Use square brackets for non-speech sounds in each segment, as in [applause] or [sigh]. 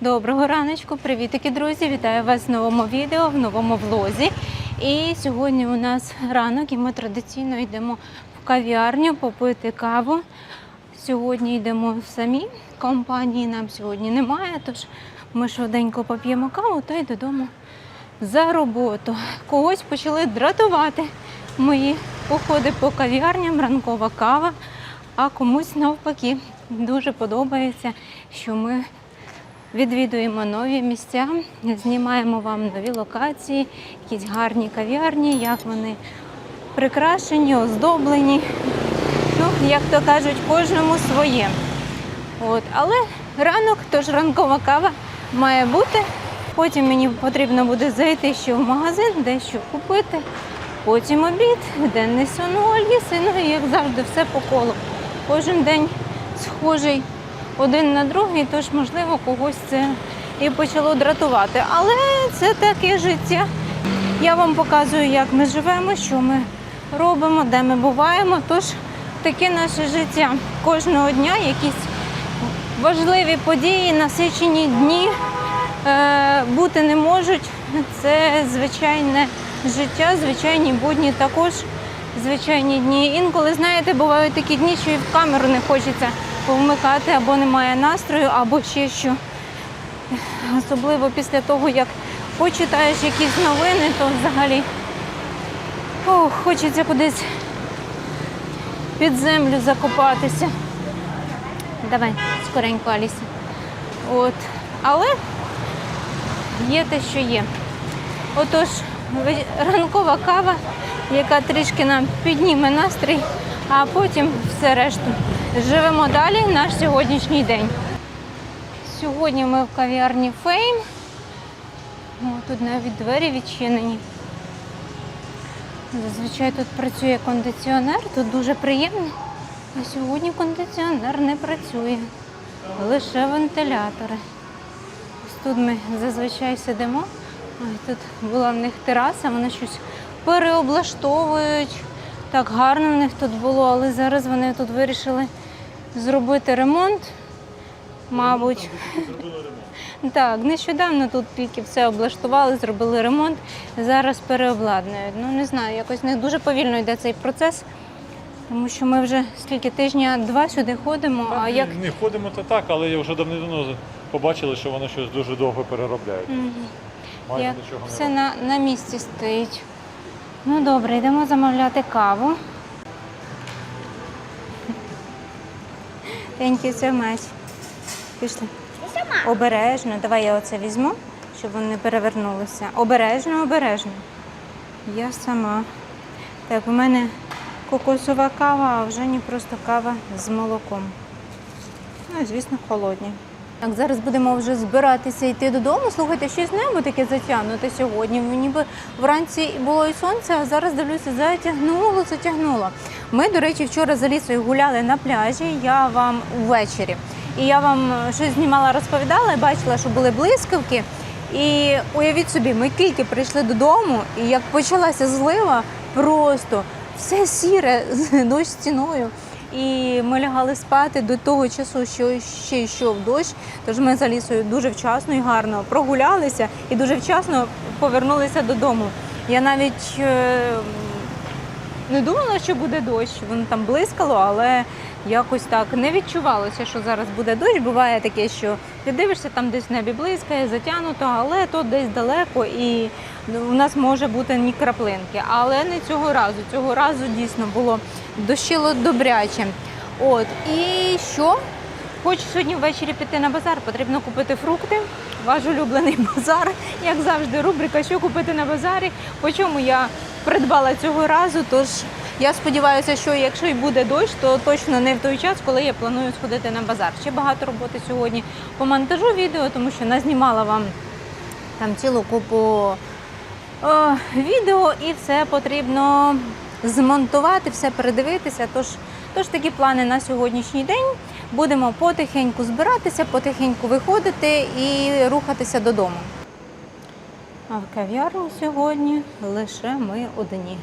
Доброго раночку, привітики, друзі! Вітаю вас в новому відео, в новому влозі. І сьогодні у нас ранок, і ми традиційно йдемо в кав'ярню попити каву. Сьогодні йдемо самі. Компанії нам сьогодні немає, тож ми швиденько поп'ємо каву та й додому за роботу. Когось почали дратувати мої походи по кав'ярням, ранкова кава, а комусь навпаки дуже подобається, що ми Відвідуємо нові місця, знімаємо вам нові локації, якісь гарні кав'ярні, як вони прикрашені, оздоблені. Ну, як то кажуть, кожному своє. От. Але ранок, тож ранкова кава має бути. Потім мені потрібно буде зайти ще в магазин, дещо купити. Потім обід, денний сон у Аліси, ну і як завжди, все по колу. Кожен день схожий один на другий, тож, можливо, когось це і почало дратувати. Але це таке життя. Я вам показую, як ми живемо, що ми робимо, де ми буваємо. Тож таке наше життя. Кожного дня якісь важливі події, насичені дні е, бути не можуть. Це звичайне життя, звичайні будні також. Звичайні дні. Інколи, знаєте, бувають такі дні, що і в камеру не хочеться повмикати, або немає настрою, або ще що. Особливо після того, як почитаєш якісь новини, то взагалі ох, хочеться кудись під землю закопатися. Давай, скоренько, Аліса. От. Але є те, що є. Отож, ранкова кава, яка трішки нам підніме настрій, а потім все решту. Живемо далі наш сьогоднішній день. Сьогодні ми в кав'ярні Фейм. Тут навіть двері відчинені. Зазвичай тут працює кондиціонер, тут дуже приємно. А сьогодні кондиціонер не працює, лише вентилятори. Ось тут ми зазвичай сидимо. Ой, тут була в них тераса, вони щось переоблаштовують. Так гарно в них тут було, але зараз вони тут вирішили зробити ремонт. Мабуть. Так, нещодавно тут тільки все облаштували, зробили ремонт, зараз переобладнують. Ну не знаю, якось не дуже повільно йде цей процес, тому що ми вже скільки тижня два сюди ходимо. А як Не ходимо то так, але я вже давним-давно побачили, що вони щось дуже довго переробляють. Майже як все на, на місці стоїть. Ну добре, йдемо замовляти каву. Thank you so much. Пішли. Обережно. Давай я оце візьму, щоб вони не перевернулися. Обережно, обережно. Я сама. Так, у мене кокосова кава, а вже не просто кава з молоком. Ну, звісно, холодні. Так, зараз будемо вже збиратися йти додому. Слухайте, щось небо таке затягнуте сьогодні. Ніби вранці було і сонце, а зараз дивлюся, затягнуло, затягнуло. Ми, до речі, вчора з Алісою гуляли на пляжі. Я вам ввечері. І я вам щось знімала, розповідала, і бачила, що були блискавки. І уявіть собі, ми тільки прийшли додому, і як почалася злива, просто все сіре дощ стіною. І ми лягали спати до того часу, що ще йшов дощ. Тож ми з Алісою дуже вчасно і гарно прогулялися і дуже вчасно повернулися додому. Я навіть е, не думала, що буде дощ. Воно там блискало, але якось так не відчувалося, що зараз буде дощ. Буває таке, що ти дивишся, там десь небі блискає, затягнуто, але то десь далеко і у нас може бути ні краплинки. Але не цього разу. Цього разу дійсно було дощило добряче. От і що? Хочу сьогодні ввечері піти на базар, потрібно купити фрукти. Ваш улюблений базар, як завжди, рубрика Що купити на базарі. По чому я придбала цього разу. Тож я сподіваюся, що якщо й буде дощ, то точно не в той час, коли я планую сходити на базар. Ще багато роботи сьогодні по монтажу відео, тому що назнімала вам там цілу купу е, відео, і все потрібно змонтувати, все передивитися. Тож, тож такі плани на сьогоднішній день. Будемо потихеньку збиратися, потихеньку виходити і рухатися додому. А в кав'ярні сьогодні лише ми одні.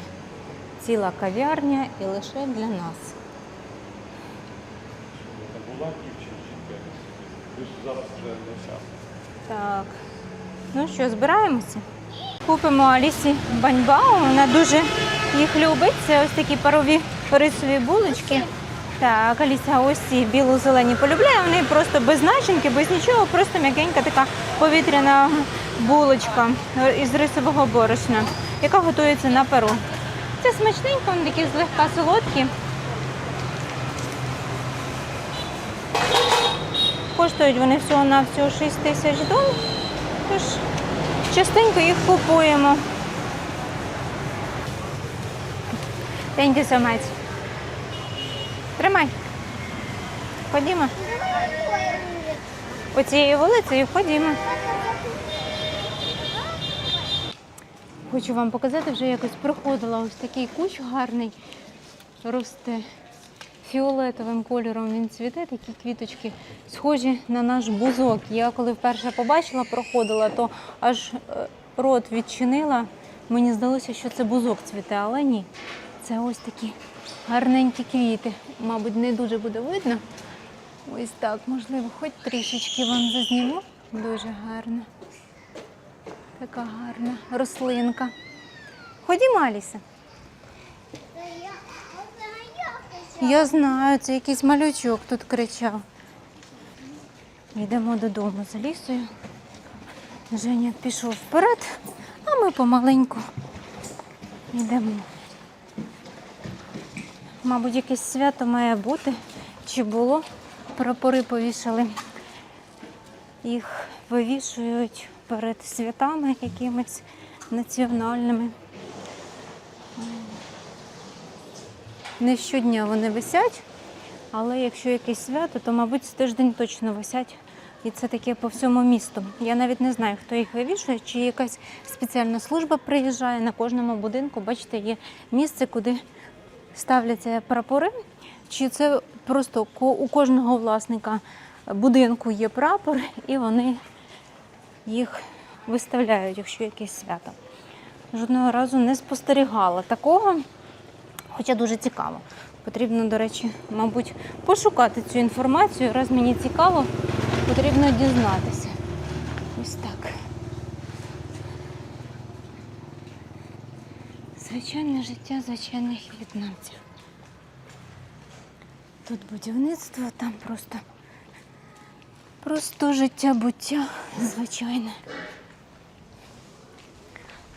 Ціла кав'ярня і лише для нас. Була дівчинка. Зараз вже не. Так. Ну що, збираємося? Купимо Алісі баньбау, вона дуже їх любить. Це ось такі парові рисові булочки. Так, Аліса ось ці біло-зелені полюбляє. Вони просто без начинки, без нічого, просто м'якенька така повітряна булочка із рисового борошна, яка готується на пару. Це смачненько, вони такі злегка солодкі. Коштують вони всього на всього 6 тисяч дон. Тож частенько їх купуємо. Thank you so much. Тримай. Ходімо. Оцією вулицею ходімо. Хочу вам показати, вже якось проходила ось такий кущ гарний, росте фіолетовим кольором він цвіте, такі квіточки схожі на наш бузок. Я коли вперше побачила, проходила, то аж е, рот відчинила. Мені здалося, що це бузок цвіте, але ні. Це ось такі гарненькі квіти. Мабуть, не дуже буде видно. Ось так, можливо, хоч трішечки вам зазніму. Дуже гарно. Така гарна рослинка. Ходімо, Аліса. Я знаю, це якийсь малючок тут кричав. Йдемо додому з Алісою. Женя пішов вперед, а ми помаленьку йдемо. Мабуть, якесь свято має бути. Чи було? Прапори повішали. Їх вивішують перед святами якимись національними. Не щодня вони висять, але якщо якесь свято, то, мабуть, з тиждень точно висять. І це таке по всьому місту. Я навіть не знаю, хто їх вивішує, чи якась спеціальна служба приїжджає на кожному будинку. Бачите, є місце, куди ставляться прапори, чи це просто у кожного власника будинку є прапор, і вони їх виставляють, якщо якесь свято. Жодного разу не спостерігала такого. Хоча дуже цікаво. Потрібно, до речі, мабуть, пошукати цю інформацію. Раз мені цікаво, потрібно дізнатися. Ось так. Звичайне життя звичайних в'єтнамців. Тут будівництво, там просто, просто життя буття звичайне.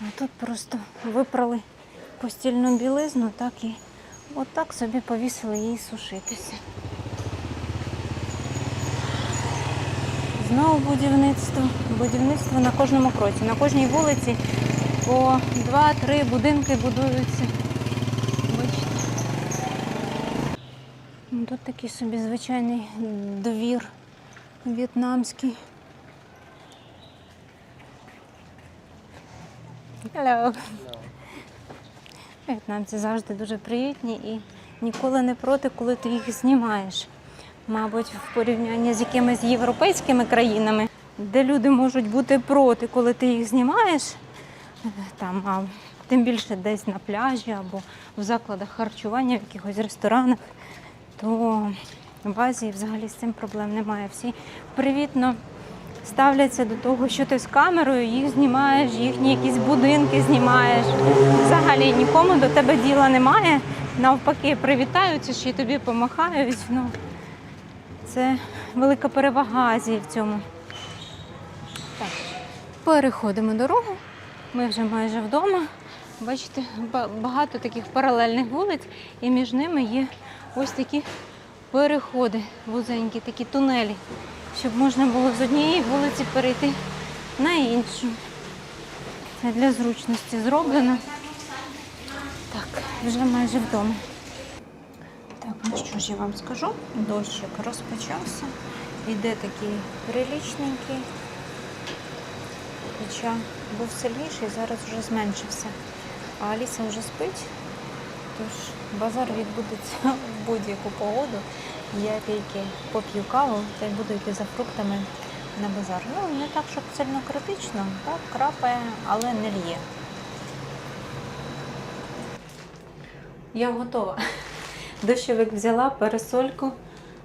А тут просто випрали постільну білизну, так і отак собі повісили її сушитися. Знову будівництво. Будівництво на кожному кроці. На кожній вулиці по два-три будинки будуються. Бачите. Ну, Тут такий собі звичайний двір в'єтнамський. Hello. В'єтнамці завжди дуже привітні і ніколи не проти, коли ти їх знімаєш. Мабуть, в порівнянні з якимись європейськими країнами, де люди можуть бути проти, коли ти їх знімаєш, там, а тим більше десь на пляжі або в закладах харчування, в якихось ресторанах, то в Азії взагалі з цим проблем немає. Всі привітно ставляться до того, що ти з камерою їх знімаєш, їхні якісь будинки знімаєш. Взагалі нікому до тебе діла немає. Навпаки, привітаються, ще й тобі помахають. Ну, це велика перевага Азії в цьому. Так. Переходимо дорогу. Ми вже майже вдома. Бачите, багато таких паралельних вулиць, і між ними є ось такі переходи, вузенькі, такі тунелі, щоб можна було з однієї вулиці перейти на іншу. Це для зручності зроблено. Так, вже майже вдома. Так, ну що ж я вам скажу? Дощик розпочався. Іде такий прилічненький. Хоча був сильніший, зараз вже зменшився. А Аліса вже спить, тож базар відбудеться [laughs] в будь-яку погоду. Я тільки поп'ю каву та й буду йти за фруктами на базар. Ну, не так, щоб сильно критично, так, крапає, але не лє. Я готова. [laughs] Дощовик взяла, парасольку,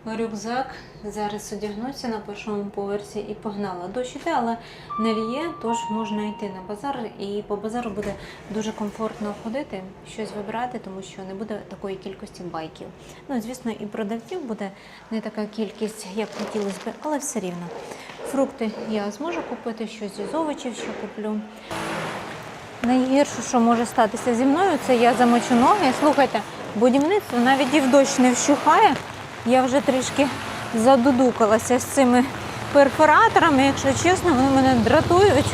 рюкзак. Зараз одягнуся на першому поверсі і погнала. Дощ іде, але не лє, тож можна йти на базар. І по базару буде дуже комфортно ходити, щось вибирати, тому що не буде такої кількості байків. Ну, звісно, і продавців буде не така кількість, як хотілося б, але все рівно. Фрукти я зможу купити, щось із овочів, що куплю. Найгірше, що може статися зі мною, це я замочу ноги. Слухайте, будівництво навіть і в дощ не вщухає. Я вже трішки задудукалася з цими перфораторами, якщо чесно, вони мене дратують.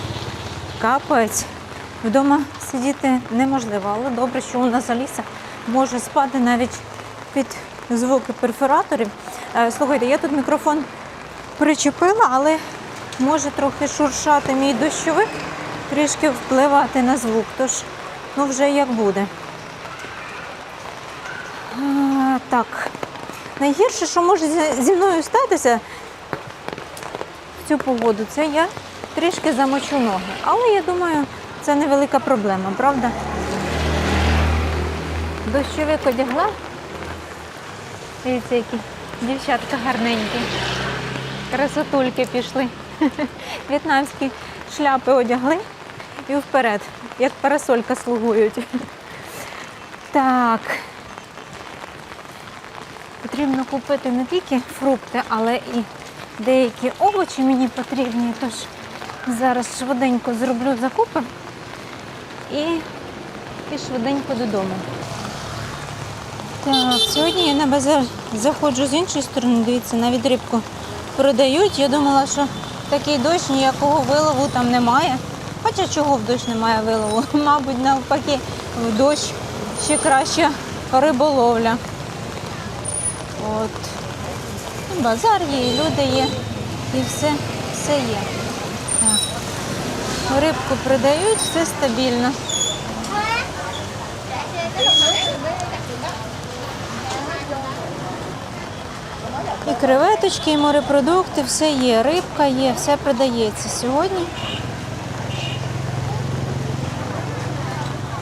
Капець. Вдома сидіти неможливо, але добре, що у нас Аліса може спати навіть під звуки перфораторів. Е, Слухайте, я тут мікрофон причепила, але може трохи шуршати мій дощовик, трішки впливати на звук. Тож, ну вже як буде. Так. Найгірше, що може зі- мною статися в цю погоду, це я трішки замочу ноги. Але я думаю, це невелика проблема, правда? Дощовик одягла. Дивіться, які дівчатка гарненькі. Красотульки пішли. [laughs] В'єтнамські шляпи одягли і вперед, як парасолька слугують. Так. Потрібно купити не тільки фрукти, але і деякі овочі мені потрібні. Тож зараз швиденько зроблю закупи і, і швиденько додому. Так, сьогодні я на базар заходжу з іншої сторони. Дивіться, навіть рибку продають. Я думала, що такий дощ ніякого вилову там немає. Хоча чого в дощ немає вилову? [laughs] Мабуть, навпаки, в дощ ще краща риболовля. От. Базар є, і люди є, і все, все є. Так. Рибку продають, все стабільно. І креветочки, і морепродукти, все є. Рибка є, все продається сьогодні.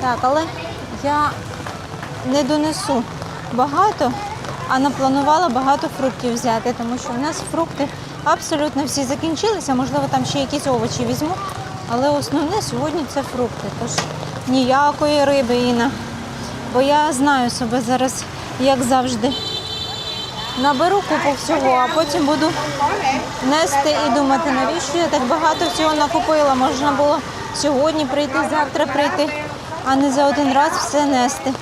Так, але я не донесу багато, а напланувала багато фруктів взяти, тому що в нас фрукти абсолютно всі закінчилися. Можливо, там ще якісь овочі візьму. Але основне сьогодні це фрукти. Тож ніякої риби, Інна. Бо я знаю себе зараз, як завжди. Наберу купу всього, а потім буду нести і думати, навіщо я так багато всього накупила. Можна було сьогодні прийти, завтра прийти, а не за один раз все нести.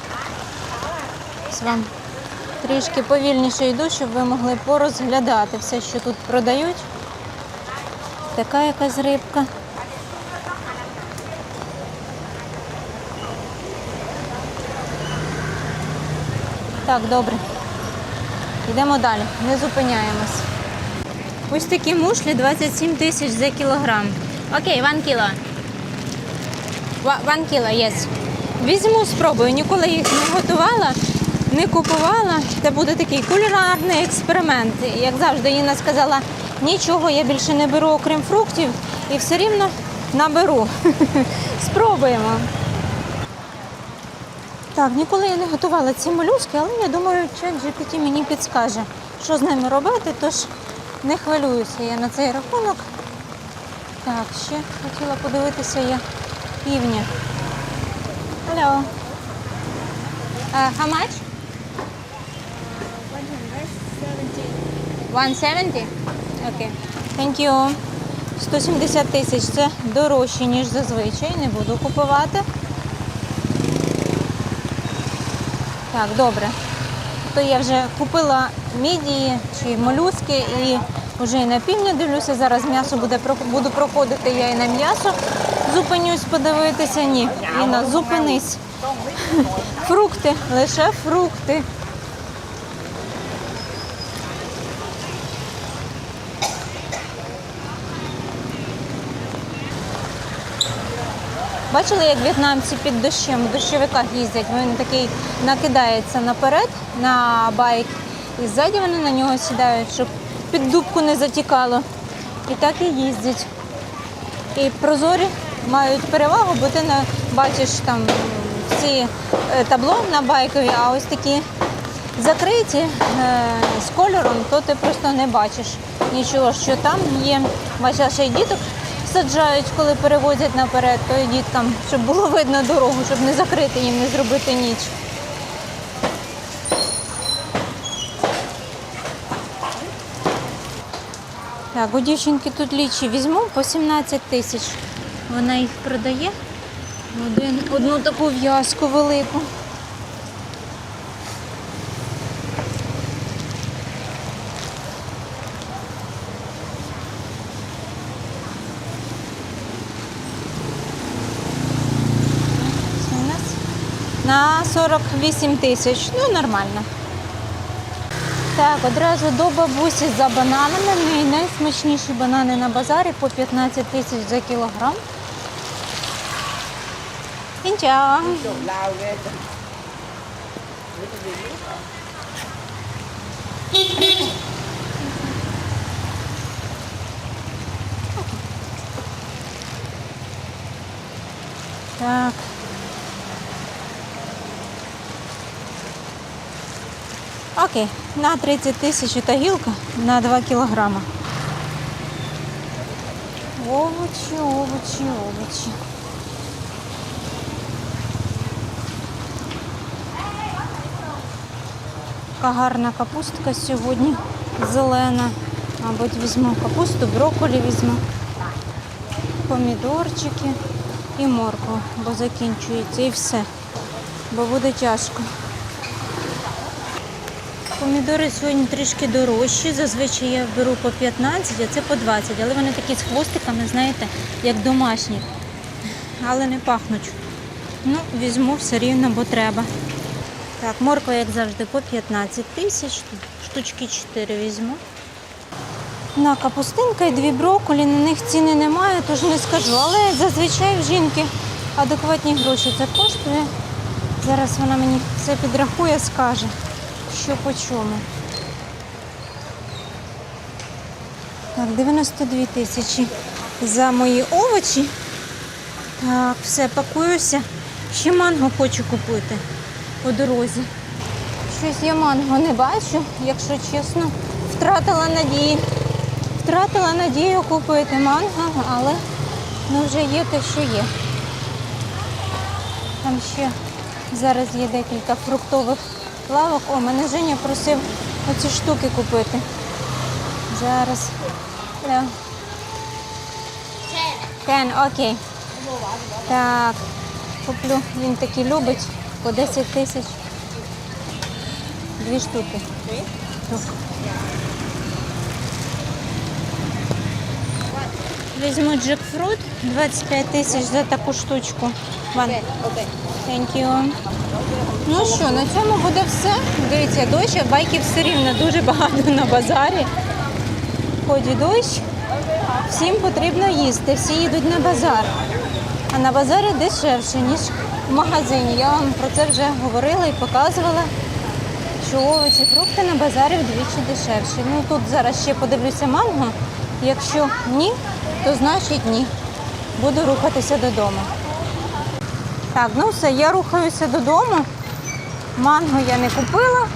Вам трішки повільніше йду, щоб ви могли порозглядати все, що тут продають. Така якась рибка. Так, добре. Йдемо далі, не зупиняємось. Ось такі мушлі 27 тисяч за кілограм. Окей, one. Ва- One кіло, yes. Візьму, спробую. Ніколи їх не готувала, не купувала. Це буде такий кулінарний експеримент. Як завжди, Інна сказала, нічого я більше не беру, окрім фруктів, і все рівно наберу. [laughs] Спробуємо. Так, ніколи я не готувала ці молюски, але я думаю, чат GPT мені підскаже, що з ними робити, тож не хвилююся я на цей рахунок. Так, ще хотіла подивитися я півня. Hello. Uh, how much? 170? Окей. Thank you. 170 тисяч це дорожче, ніж зазвичай. Не буду купувати. Так, добре. То я вже купила мідії чи молюски і вже і на півдня дивлюся. Зараз м'ясо буде буду проходити, я і на м'ясо зупинюсь подивитися. Ні, Інна, зупинись. [laughs] Фрукти, лише фрукти. Бачили, як в'єтнамці під дощем в дощовиках їздять? Він такий накидається наперед на байк, і ззаді вони на нього сідають, щоб під дубку не затікало. І так і їздять. І прозорі мають перевагу, бо ти не бачиш там всі е, табло на байкові, а ось такі закриті е, з кольором, то ти просто не бачиш нічого, що там є. Бачила, ще й діток саджають, коли перевозять наперед, то і діткам, щоб було видно дорогу, щоб не закрити їм, не зробити ніч. Так, у дівчинки тут лічі візьму по 17 тисяч. Вона їх продає. Один, одну таку в'язку велику. Це у нас На 48 тисяч. Ну, нормально. Так, одразу до бабусі за бананами. В найсмачніші банани на базарі по 15 тисяч за кілограм. Інча. Так. Окей, на 30 тисяч та гілка на 2 кілограма. Овочі, овочі, овочі. Така гарна капустка сьогодні зелена. Мабуть, візьму капусту, брокколі візьму, помідорчики і моркву, бо закінчується і все. Бо буде тяжко. Помідори сьогодні трішки дорожчі. Зазвичай я беру по 15, а це по 20. Але вони такі з хвостиками, знаєте, як домашні. Але не пахнуть. Ну, візьму все рівно, бо треба. Так, морква, як завжди, по 15 тисяч. Штучки 4 візьму. На капустинка і дві брокколі, на них ціни немає, тож не скажу. Але зазвичай в жінки адекватні гроші це коштує. Зараз вона мені все підрахує, скаже, що по чому. Так, 92 тисячі за мої овочі. Так, все, пакуюся. Ще манго хочу купити по дорозі. Щось я манго не бачу, якщо чесно. Втратила надії. Втратила надію купити манго, але ну, вже є те, що є. Там ще зараз є декілька фруктових лавок. О, мене Женя просив оці штуки купити. Зараз. Да. Кен, окей. Так, куплю. Він такі любить по 10 тисяч. Дві штуки. Візьму джекфрут 25 тисяч за таку штучку. Ван. Thank you. Ну що, на цьому буде все. Дивіться, дощ, а байків все рівно дуже багато на базарі. Ході дощ. Всім потрібно їсти, всі їдуть на базар. А на базарі дешевше, ніж в магазині. Я вам про це вже говорила і показувала, що овочі, фрукти на базарі вдвічі дешевші. Ну тут зараз ще подивлюся манго. Якщо ні, то значить ні. Буду рухатися додому. Так, ну все, я рухаюся додому. Манго я не купила.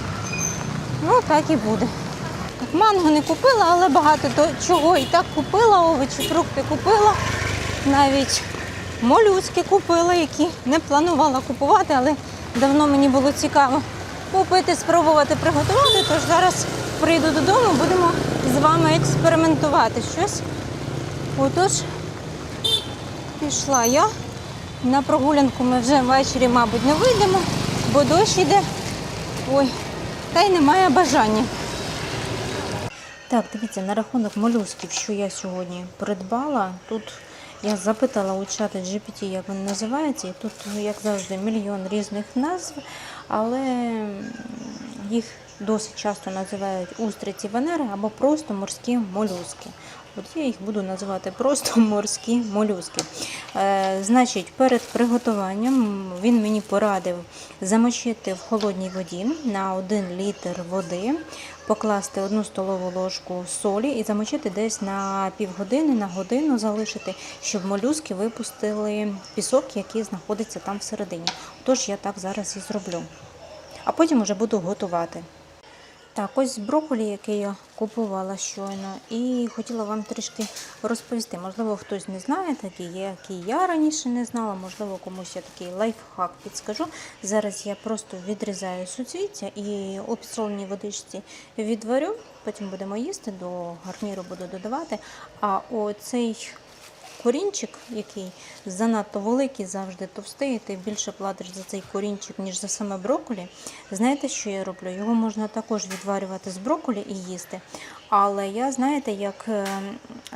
Ну, так і буде. Манго не купила, але багато то, чого і так купила, овочі, фрукти купила. Навіть молюски купила, які не планувала купувати, але давно мені було цікаво купити, спробувати приготувати. Тож зараз прийду додому, будемо з вами експериментувати щось. Отож, пішла я. На прогулянку ми вже ввечері, мабуть, не вийдемо, бо дощ іде. Ой, та й немає бажання. Так, дивіться, на рахунок молюсків, що я сьогодні придбала. Тут я запитала у чата GPT, як він називається, і тут, як завжди, мільйон різних назв, але їх досить часто називають устриці Венери або просто морські молюски. От я їх буду називати просто [laughs] морські молюски. Е, значить, перед приготуванням він мені порадив замочити в холодній воді на 1 літр води, покласти 1 столову ложку солі і замочити десь на півгодини, на годину залишити, щоб молюски випустили пісок, який знаходиться там всередині. Тож я так зараз і зроблю. а потім вже буду готувати. Так, ось брокколі, який я купувала щойно, і хотіла вам трішки розповісти. Можливо, хтось не знає такий, який я раніше не знала, можливо, комусь я такий лайфхак підскажу. Зараз я просто відрізаю суцвіття і у підсоленій водичці відварю, потім будемо їсти, до гарніру буду додавати. А оцей корінчик, який занадто великий, завжди товстий, ти більше платиш за цей корінчик, ніж за саме брокколі. Знаєте, що я роблю? Його можна також відварювати з брокколі і їсти. Але я, знаєте, як е,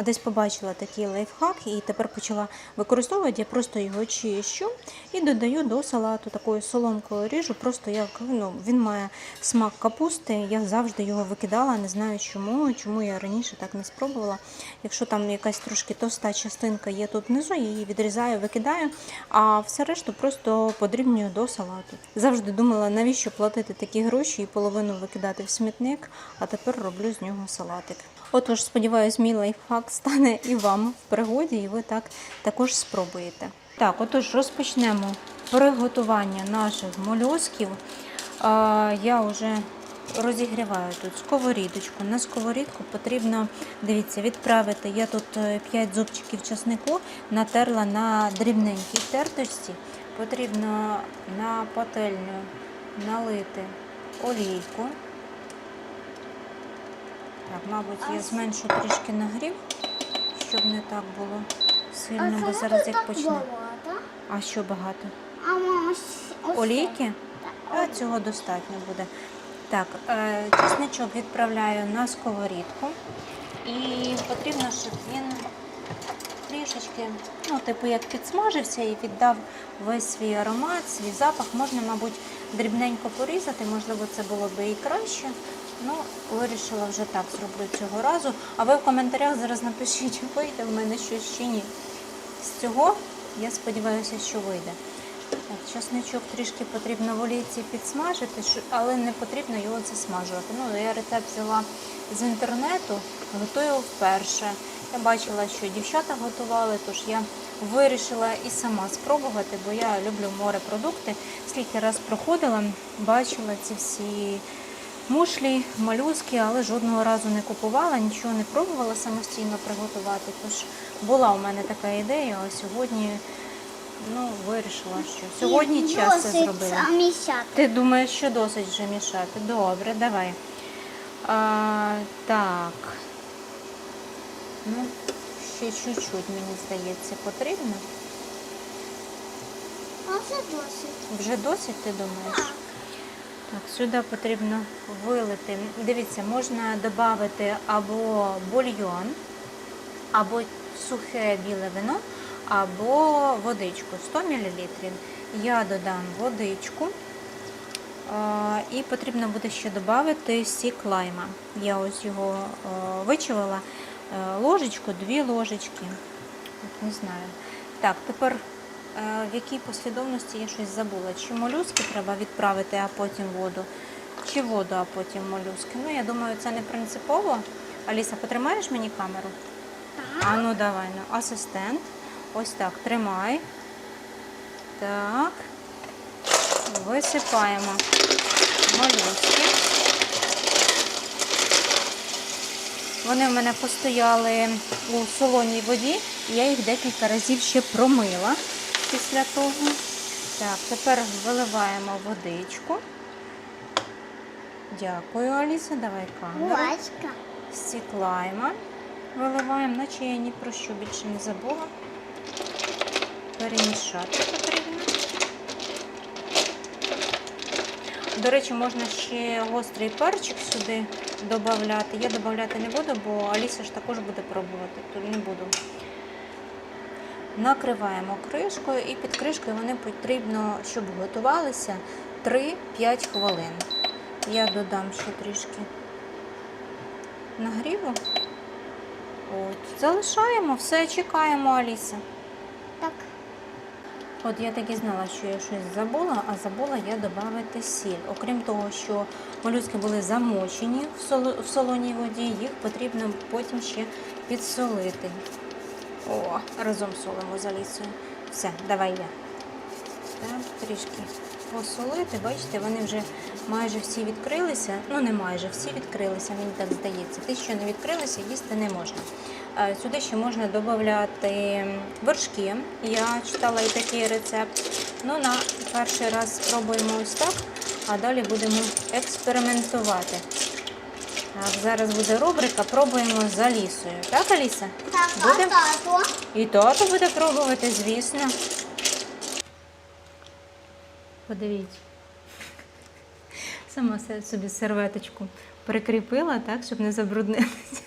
десь побачила такий лайфхак і тепер почала використовувати, я просто його чищу і додаю до салату такою соломкою ріжу, просто як ну, він має смак капусти. Я завжди його викидала, не знаю чому, чому я раніше так не спробувала. Якщо там якась трошки товста частинка є тут внизу, я її відрізаю, викидаю, а все решту просто подрібнюю до салату. Завжди думала, навіщо платити такі гроші і половину викидати в смітник, а тепер роблю з нього салатик. Отож, сподіваюсь, мій лайфхак стане і вам в пригоді, і ви так також спробуєте. Так, отож, розпочнемо приготування наших молюсків. Я вже розігріваю тут сковорідочку. На сковорідку потрібно, дивіться, відправити. Я тут 5 зубчиків часнику натерла на дрібненькій терточці. Потрібно на пательню налити олійку. Так, мабуть, я зменшу трішки нагрів, щоб не так було сильно, бо зараз як почне. А що багато? Олійки? А цього достатньо буде. Так, е, чесничок відправляю на сковорідку. І потрібно, щоб він трішечки, ну, типу, як підсмажився і віддав весь свій аромат, свій запах. Можна, мабуть, дрібненько порізати, можливо, це було би і краще. Ну, вирішила вже так зроблю цього разу. А ви в коментарях зараз напишіть, [laughs] вийде в мене щось чи ні. З цього я сподіваюся, що вийде. Так, часничок трішки потрібно в олійці підсмажити, але не потрібно його засмажувати. Ну, я рецепт взяла з інтернету, готую вперше. Я бачила, що дівчата готували, тож я вирішила і сама спробувати, бо я люблю морепродукти. Скільки раз проходила, бачила ці всі мушлі, малюски, але жодного разу не купувала, нічого не пробувала самостійно приготувати. Тож була у мене така ідея, а сьогодні ну, вирішила, що сьогодні І час це зробила. замішати. Ти думаєш, що досить вже мішати? Добре, давай. А, так. Ну, ще чуть-чуть, мені здається, потрібно. А це досить. Вже досить, ти думаєш? Так. Сюди потрібно вилити. Дивіться, можна додати або бульйон, або сухе біле вино, або водичку 100 мл. Я додам водичку. І потрібно буде ще додати сік лайма. Я ось його вичавила е, ложечку, дві ложечки. Не знаю. Так, тепер в якій послідовності я щось забула. Чи молюски треба відправити, а потім воду, чи воду, а потім молюски. Ну, я думаю, це не принципово. Аліса, потримаєш мені камеру? А ну давай, ну, асистент. Ось так, тримай. Так. Висипаємо молюски. Вони в мене постояли у солоній воді, і я їх декілька разів ще промила після того. Так, тепер виливаємо водичку. Дякую, Аліса. Давай камеру. Бувачка. Стіклайма. Виливаємо, наче я ні про що більше не забула. Перемішати потрібно. До речі, можна ще гострий перчик сюди додати. Я додати не буду, бо Аліса ж також буде пробувати, то не буду. Накриваємо кришкою і під кришкою вони потрібно, щоб готувалися 3-5 хвилин. Я додам ще трішки нагріву. От, залишаємо, все, чекаємо Аліса. Так. От я так і знала, що я щось забула, а забула я додати сіль. Окрім того, що молюски були замочені в, в солоній воді, їх потрібно потім ще підсолити. О, разом солимо з Алісою. Все, давай я. Так, трішки посолити. Бачите, вони вже майже всі відкрилися. Ну, не майже всі відкрилися, мені так здається. Ті, що не відкрилися, їсти не можна. Е, Сюди ще можна додати вершки. Я читала і такий рецепт. Ну, на перший раз спробуємо ось так, а далі будемо експериментувати. Так, зараз буде рубрика Пробуємо з Алісою. Так, Аліса? Так, Буде? а тато? І тато буде пробувати, звісно. Подивіться. Сама собі серветочку прикріпила, так, щоб не забруднитися.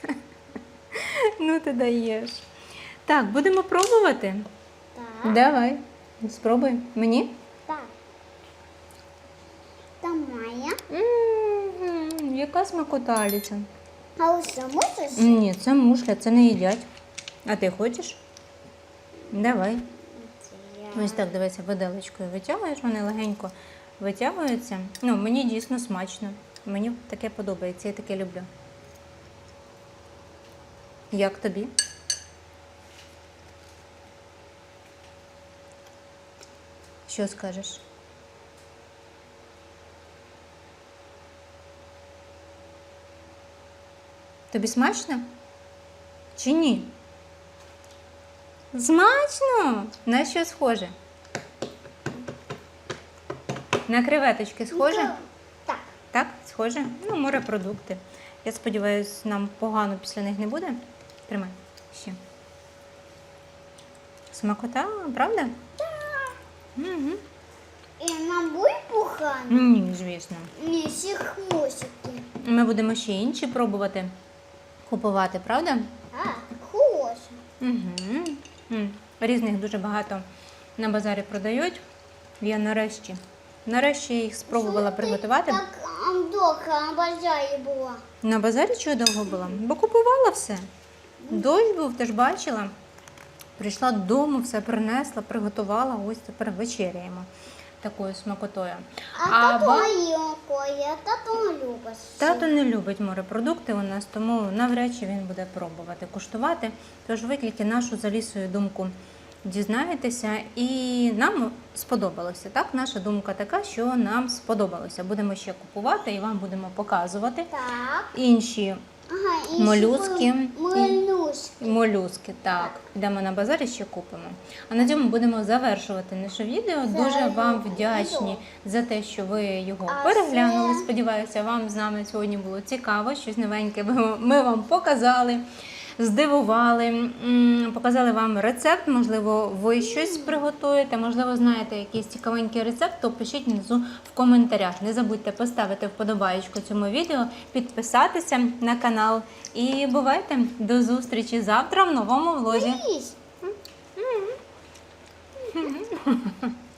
Ну, ти даєш. Так, будемо пробувати. Так. Давай, спробуй. Мені? Так. Там Майя. Яка смакота, А ось це можеш? Ні, це мушля, це не їдять. А ти хочеш? Давай. Ось так, дивися, виделочкою витягуєш, вони легенько витягуються. Ну, мені дійсно смачно. Мені таке подобається, я таке люблю. Як тобі? Що скажеш? Тобі смачно? Чи ні? Смачно! На що схоже? На креветочки схоже? Так. Так, схоже. Ну, морепродукти. Я сподіваюся, нам погано після них не буде. Тримай ще. Смакота, правда? Так. Угу. І нам буде погано? Ні, звісно. Ні, всі хвостики. Ми будемо ще інші пробувати купувати, правда? А, хороше. Угу. Різних дуже багато на базарі продають. Я нарешті, нарешті їх спробувала приготувати. Так довго на базарі була. На базарі чого довго була? Бо купувала все. Дощ був, ти ж бачила. Прийшла додому, все принесла, приготувала, ось тепер вечеряємо такою смакотою. А, А тато ба- маленький, тато не любить. Тато не любить морепродукти у нас, тому навряд чи він буде пробувати куштувати. Тож ви тільки нашу за лісою думку дізнаєтеся, і нам сподобалося. Так, наша думка така, що нам сподобалося. Будемо ще купувати і вам будемо показувати Так. інші Ага, і Молюски. Молюски. молюски. Так, йдемо на базар і ще купимо. А на цьому будемо завершувати наше відео. Дуже вам вдячні за те, що ви його А переглянули. це- Сподіваюся, вам з нами сьогодні було цікаво, щось новеньке ми вам показали. Здивували, показали вам рецепт. Можливо, ви щось приготуєте, можливо, знаєте якийсь цікавенький рецепт, то пишіть внизу в коментарях. Не забудьте поставити вподобаєчку цьому відео, підписатися на канал. І бувайте до зустрічі завтра в новому влозі. [laughs]